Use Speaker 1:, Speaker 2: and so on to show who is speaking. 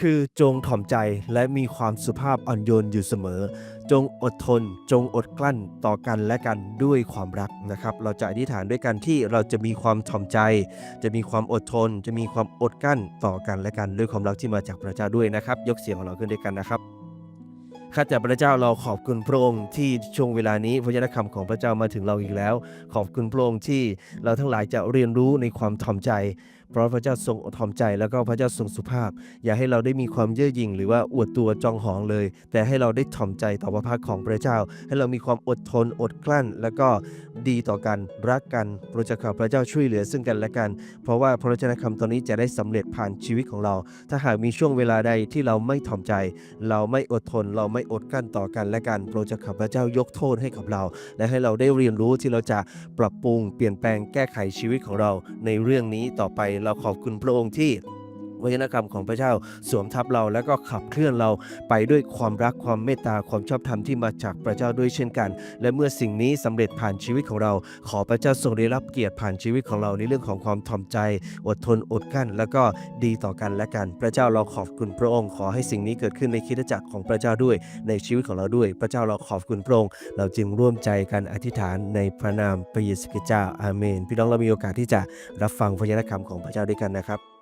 Speaker 1: คือจงถ่อมใจและมีความสุภาพอ่อนโยนอยู่เสมอ จงอดทน จงอดกลั้นต่อกันและกันด้วยความรักนะครับ เราจะอธิษฐานด้วยกันที่เราจะมีความถ่อมใจ จะมีความอดทน จะมีความอดกลั้นต่อกันและกันด้วยความรักที่มาจากพระเจ้าด้วยนะครับ ยกเสียงของเราขึ้นด้วยกันนะครับข้าแต่พระเจ้าเราขอบคุณพระองค์ที่ช่วงเวลานี้พระยะคำของพระเจ้ามาถึงเราอีกแล้ว ขอบคุณพระองค์ที่เราทั้งหลายจะเรียนรู้ในความถ่อมใจ เพราะพระเจ้าทรงถ่อมใจแล้วก็พระเจ้าทรงสุภาพ อย่าให้เราได้มีความเย่อหยิ่ง หรือว่าอวดตัวจองหองเลย แต่ให้เราได้ถ่อมใจต่อพระพักของพระเจ้า ให้เรามีความอดทนอดกลั้น แล้วก็ดีต่อกันรักกันพระเจ้าข้าพระเจ้าช่วยเหลือซึ่งกันและกัน เพราะว่าพระวจนะคำตอนนี้จะได้สำเร็จผ่านชีวิตของเรา ถ้าหากมีช่วงเวลาใดที่เราไม่ถ่อมใจ เราไม่อดทน เราไม่อดกลั้นต่อกันและกันพระเจ้าข้าพระเจ้ายกโทษให้กับเรา และให้เราได้เรียนรู้ที่เราจะปรับปรุงเปลี่ยนแปลงแก้ไขชีวิตของเราในเรื่องนี้ต่อไปเราขอบคุณพระองค์ที่ จนะคำของพระเจ้าสวมทับเราแล้วก็ขับเคลื่อนเราไปด้วยความรักความเมตตาความชอบธรรมที่มาจากพระเจ้าด้วยเช่นกัน และเมื่อสิ่งนี้สำเร็จผ่านชีวิตของเรา ขอพระเจ้าทรงได้รับเกียรติผ่านชีวิตของเราในเรื่องของความถ่อมใจ อดทนอดกั้น แล้วก็ดีต่อกันและกัน พระเจ้าเราขอบคุณพระองค์ ขอให้สิ่งนี้เกิดขึ้นในคิดจักรของพระเจ้าด้วยในชีวิตของเราด้วย พระเจ้าเราขอบคุณพระองค์เราจึงร่วมใจกันอธิษฐานในพระนามพระเยซูคริสต์เจ้าอาเมน พี่น้องเรามีโอกาสที่จะรับฟังพระยนะคำของพระเจ้าด้วยกันนะครับ